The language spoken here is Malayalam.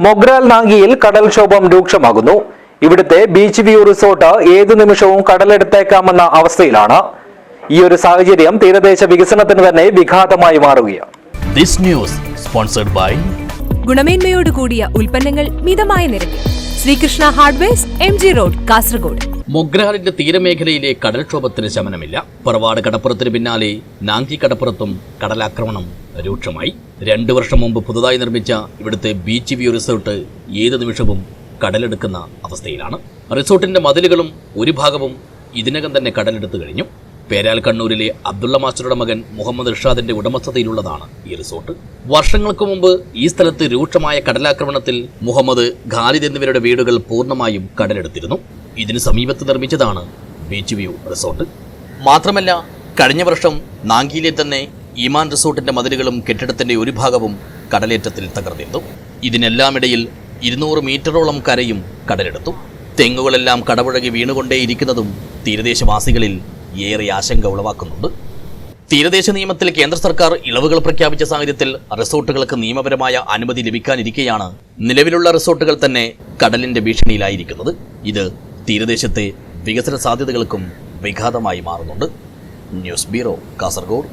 മൊഗ്രാൽ നാങ്കിയിൽ കടൽക്ഷോഭം രൂക്ഷമാകുന്നു. ഇവിടുത്തെ ബീച്ച് വ്യൂ റിസോർട്ട് ഏതു നിമിഷവും കടലെടുത്തേക്കാമെന്ന അവസ്ഥയിലാണ്. ഈ ഒരു സാഹചര്യം തീരദേശ വികസനത്തിന് തന്നെ വിഘാതമായി മാറുകയാണ്. This news sponsored by ഗുണമേന്മയോട് കൂടിയ ഉൽപ്പന്നങ്ങൾ മിതമായ നിരക്കിൽ. Srikrishna hardwares M G road Kasaragod. മൊഗ്രാലിന്റെ തീരമേഖലയിലെ കടൽക്ഷോഭത്തിന് ശമനമില്ല. പറവാട് കടപ്പുറത്തിന് പിന്നാലെ നാങ്കി കടപ്പുറത്തും കടലാക്രമണം രൂക്ഷമായി. രണ്ടു വർഷം മുമ്പ് പുതുതായി നിർമ്മിച്ച ഇവിടുത്തെ ബീച്ച് വ്യൂ റിസോർട്ട് ഏത് നിമിഷവും കടലെടുക്കുന്ന അവസ്ഥയിലാണ്. റിസോർട്ടിന്റെ മതിലുകളും ഒരു ഭാഗവും ഇതിനകം തന്നെ കടലെടുത്തു കഴിഞ്ഞു. പേരാൽ കണ്ണൂരിലെ അബ്ദുള്ള മാസ്റ്ററുടെ മകൻ മുഹമ്മദ് ഇർഷാദിന്റെ ഉടമസ്ഥതയിലുള്ളതാണ് ഈ റിസോർട്ട്. വർഷങ്ങൾക്ക് മുമ്പ് ഈ സ്ഥലത്ത് രൂക്ഷമായ കടലാക്രമണത്തിൽ മുഹമ്മദ് ഖാലിദ് എന്നിവരുടെ വീടുകൾ പൂർണമായും കടലെടുത്തിരുന്നു. ഇതിന് സമീപത്ത് നിർമ്മിച്ചതാണ് ബീച്ച് വ്യൂ റിസോർട്ട്. മാത്രമല്ല കഴിഞ്ഞ വർഷം നാങ്കിയിലെ തന്നെ ഈമാൻ റിസോർട്ടിന്റെ മതിലുകളും കെട്ടിടത്തിന്റെ ഒരു ഭാഗവും കടലേറ്റത്തിൽ തകർന്നിരുന്നു. ഇതിനെല്ലാമിടയിൽ ഇരുന്നൂറ് മീറ്ററോളം കരയും കടലെടുത്തു. തെങ്ങുകളെല്ലാം കടപുഴകി വീണുകൊണ്ടേയിരിക്കുന്നതും തീരദേശവാസികളിൽ ഏറെ ആശങ്ക ഉളവാക്കുന്നുണ്ട്. തീരദേശ നിയമത്തിൽ കേന്ദ്ര സർക്കാർ ഇളവുകൾ പ്രഖ്യാപിച്ച സാഹചര്യത്തിൽ റിസോർട്ടുകൾക്ക് നിയമപരമായ അനുമതി ലഭിക്കാനിരിക്കെയാണ് നിലവിലുള്ള റിസോർട്ടുകൾ തന്നെ കടലിന്റെ ഭീഷണിയിലായിരിക്കുന്നത്. ഇത് തീരദേശത്തെ വികസന സാധ്യതകൾക്കും വിഘാതമായി മാറുന്നുണ്ട്. News bureau Kasaragod.